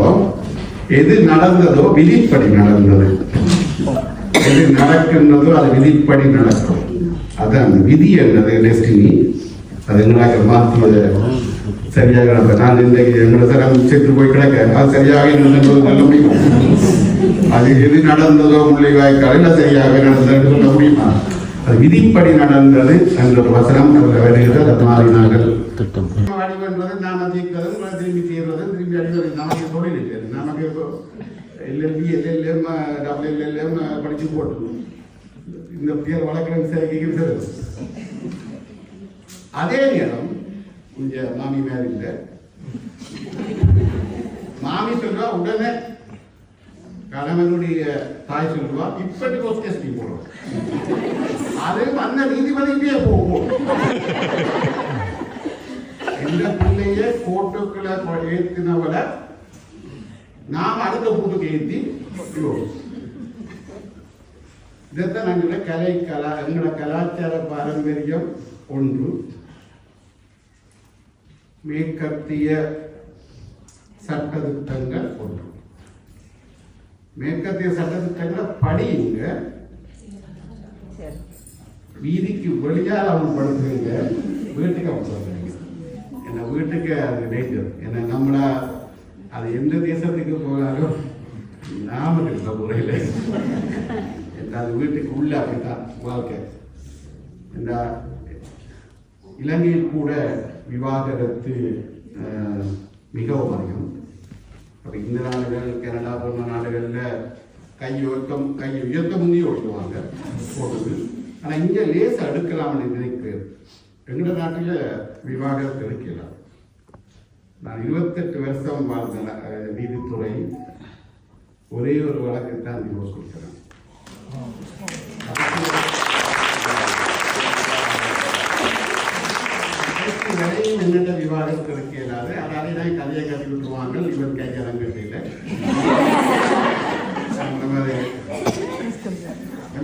சொல்லுவோம் எது நடந்ததோ விதிப்படி நடந்தது. எது நடக்கின்றதோ அது விதிப்படி நடக்கும். அதான் விதி என்னது டெஸ்டினி அது எங்களாக மாற்றியது சரியாக நடந்த நான் இன்றைக்கு எங்களை தரம் செத்து போய் கிடக்க அது சரியாக நடந்தது சொல்ல முடியுமா? அது எது நடந்ததோ முள்ளிவாய்க்கால் இல்லை சரியாக நடந்ததுன்னு சொல்ல முடியுமா? விதிப்படி நடந்தது என்ற ஒரு வசனம் அதில் வருகிறது. அதை மாறினார்கள் அடிவன்றது நாம தீர்க்கிறது உங்களை திரும்பி தீர்றது திரும்பி அடிவது நமக்கு தொழில் இல்லை நமக்கு எல்எல்பி எல்எல்எம் டபிள்யூஎல்எம் படிச்சு போட்டு. இந்த பேர் வழக்கிற விசாரிக்க அதே நேரம் இங்க மாமி மேல இல்லை. மாமி சொல்றா உடனே கணவனுடைய தாய் சொல்லுவா இப்படி கோர்ட் கேஸ் நீ போடுறோம் அது அந்த நீதிபதிக்கே போகும் எந்த பிள்ளைய போட்டோக்களை ஏத்தினவள நாம் அடுத்த கூட்டுக்கு ஏற்றி இதைத்தான் நாங்கள் கலை கலா எங்களோட கலாச்சார பாரம்பரியம் ஒன்று மேற்கத்திய சட்டத்திட்டங்கள் ஒன்று மேற்கத்திய சட்டத்திட்டங்களை படியுங்க வீதிக்கு வெளியால் அமல்படுத்துவீங்க வீட்டுக்கு அமல்படுத்துவீங்க ஏன்னா வீட்டுக்கு அது டேஞ்சர் ஏன்னா நம்மளா அது எந்த தேசத்துக்கு போனாலும் நாம இருக்க முறையில். என்ன அது வீட்டுக்கு உள்ள அப்படித்தான் வாழ்க்கை. இந்த இலங்கையில் கூட விவாகரத்து மிகவும் அதிகம். அப்போ இந்த நாடுகள் கனடா போன்ற நாடுகளில் கை உயர்த்தம் கையை உயர்த்த முந்தைய ஒழிக்குவாங்க. போடுது. ஆனால் இங்கே லேச அடுக்கலாம்னு நினைக்கிறேன் எங்களோட நாட்டில் விவாகரத்து இருக்கலாம் நான் இருபத்தெட்டு வருஷம் வாழ்ந்த நீதித்துறை ஒரே ஒரு வழக்கு தான் டிவோர்ஸ் கொடுக்குறேன். நிறைய என்னென்ன விவாதம் கிடைக்கலாது அதாவது தான் கதையை கட்டி விட்டுருவாங்க இவன் கையெல்லாம் கட்டில அந்த மாதிரி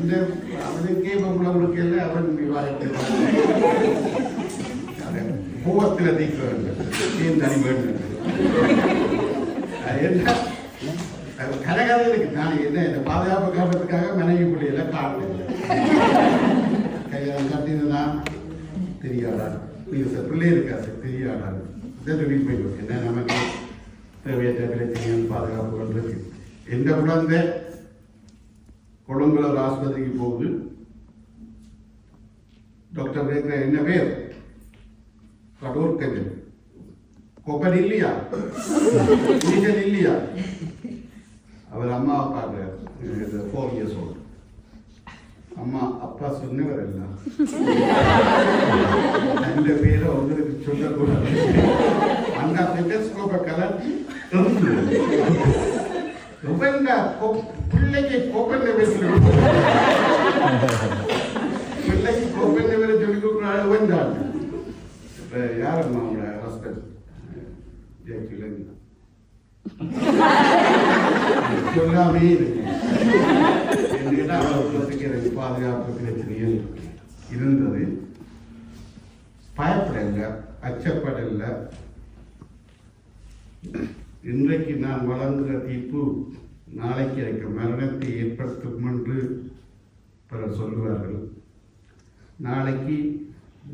அந்த அவனுக்கே பொம்பளை கொடுக்கல அவன் விவாதத்தில் பூவத்தில் வேண்டும். ஏன் தனி வேண்டும் அது என்ன? அது இருக்கு. நான் என்ன? இந்த பாதுகாப்பு காரணத்துக்காக மனைவி பிள்ளையில காரணம் கையால் கட்டினா தெரியாதா? நீங்க பிள்ளை இருக்காது. தெரியாதா? இதை என்ன நமக்கு தேவையற்ற பிரச்சனைகள் பாதுகாப்புகள் இருக்கு. எந்த குழந்தை? கொழும்புல ஒரு ஆஸ்பத்திரிக்கு போகுது. டாக்டர் கேட்கிற என்ன பேர்? கடூர் கஜன் கொக்கன் இல்லையா? நீச்சல் இல்லையா? அவர் அம்மாவை பார்க்குறாரு ஃபோர் இயர்ஸ் ஓல்டு அம்மா அப்பா சொன்னவர் எல்லாம் அந்த பேரை உங்களுக்கு சொல்லக்கூடாது. அந்த ஸ்டெட்டஸ்கோப்பை கலட்டி ரொம்ப பிள்ளைக்கு கோப்பன் பேசணும் பிள்ளைக்கு கோப்பன் பேரை சொல்லி கொடுக்குறாரு வந்தாங்க இப்போ யாரம்மா அவங்கள ஹஸ்பண்ட் ஜெயக்கிழங்கு சொல்லாமே இருக்கேன் என்கிட்ட அவர்களுக்கு எனக்கு பாதுகாப்பு பிரச்சனைகள் இருந்தது பயப்படல அச்சப்படல இன்றைக்கு நான் வழங்குகிற தீர்ப்பு நாளைக்கு எனக்கு மரணத்தை ஏற்படுத்தும் என்று பிறர் சொல்லுவார்கள். நாளைக்கு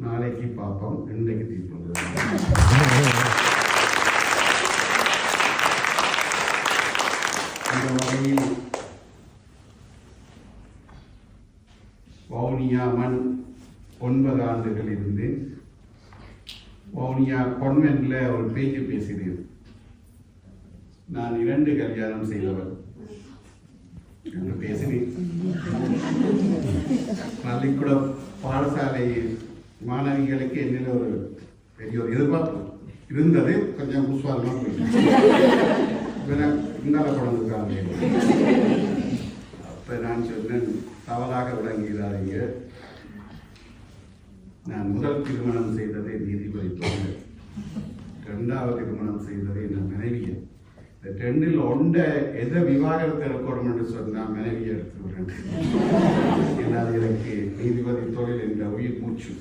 நாளைக்கு பார்ப்போம். இன்றைக்கு தீர்ப்பு அந்த வகையில் வவுனியா மண் ஒன்பது ஆண்டுகள் இருந்து வவுனியா கான்வென்ட்ல ஒரு பேச்சு பேசினேன். நான் இரண்டு கல்யாணம் செய்தவர் பேசினேன் பள்ளிக்கூட பாடசாலை மாணவிகளுக்கு என்னில் ஒரு பெரிய ஒரு எதிர்பார்ப்பு. இருந்தது கொஞ்சம் உஸ்வாரமாக போயிட்டு இந்தால குழந்தைக்காங்க அப்ப நான் சொன்னேன் தவறாக விளங்குகிறாதீங்க. நான் முதல் திருமணம் செய்ததை நீதிபதி தோன்று ரெண்டாவது திருமணம் செய்ததை நான் மனைவியை இந்த டென்னில் ஒன்றை எதை விவாகரத்து எடுக்கணும் என்று சொன்னால் மனைவி எடுத்து ஏன்னா அது எனக்கு நீதிபதி தொழில் என்ற உயிர் மூச்சு.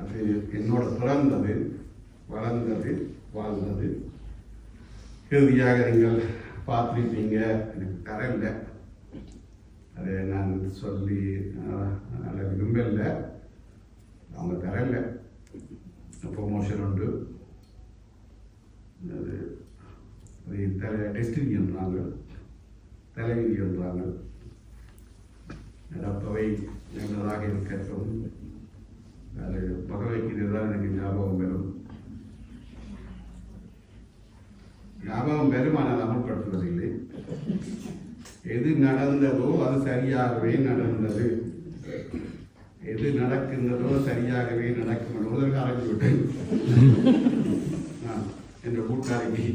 அது என்னோட பிறந்தது வளர்ந்தது வாழ்ந்தது. இறுதியாக நீங்கள் பார்த்துருப்பீங்க. எனக்கு தரல அதை நான் சொல்லி நல்ல விரும்பலை. அவங்க தரல ப்ரொமோஷன் உண்டு அது அது தலை டெஸ்டினி என்றாங்க தலைவிதி என்றாங்க நடப்பவை நல்லதாக இருக்கட்டும். அது பகவைக்கு தான் எனக்கு ஞாபகம் வரும். ஞாபகம் வரும் ஆனால் அமல்படுத்துவதில்லை. எது நடந்ததோ அது சரியாகவே நடந்தது. எது நடக்கின்றதோ சரியாகவே நடக்கும். என்பதற்கு ஆரம்பித்து விட்டேன். நான் என்ற கூட்டாளிக்கு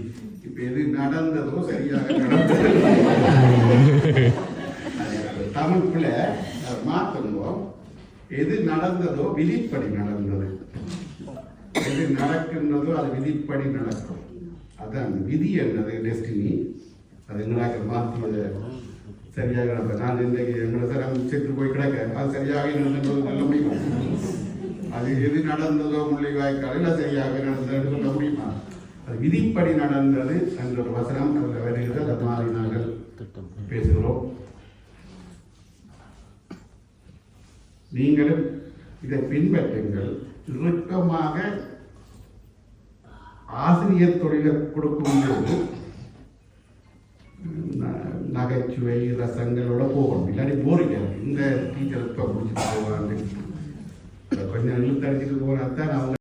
இப்ப எது நடந்ததோ சரியாக நடந்தது. அது அதை மாற்றணும் எது நடந்ததோ விதிப்படி நடந்தது. எது நடக்கின்றதோ அது விதிப்படி நடக்கும். அதான் விதி என்னது டெஸ்டினி? அது எங்களாக மாற்றியது சரியாக நடந்தது. நான் இன்றைக்கு எங்களை தரம் செத்து போய் கிடக்க அது சரியாக நடந்தது சொல்ல முடியுமா? அது எது நடந்ததோ முள்ளிவாய்க்காலில் அது சரியாக நடந்ததுன்னு சொல்ல முடியுமா? விதிப்படி நடந்தது என்ற ஒரு வசனம் அதில் வருகிறது அது மாதிரி நாங்கள் பேசுகிறோம். நீங்களும் இதை பின்பற்றுங்கள். இறுக்கமாக ஆசிரியர் தொழிலை கொடுக்கும்போது நகைச்சுவை ரசங்களோட போகணும். இல்லாட்டி போறீங்க இந்த டீச்சர் இப்போ முடிச்சுட்டு போவாங்க. கொஞ்சம் இழுத்தடிச்சிட்டு போனா தான் அவங்க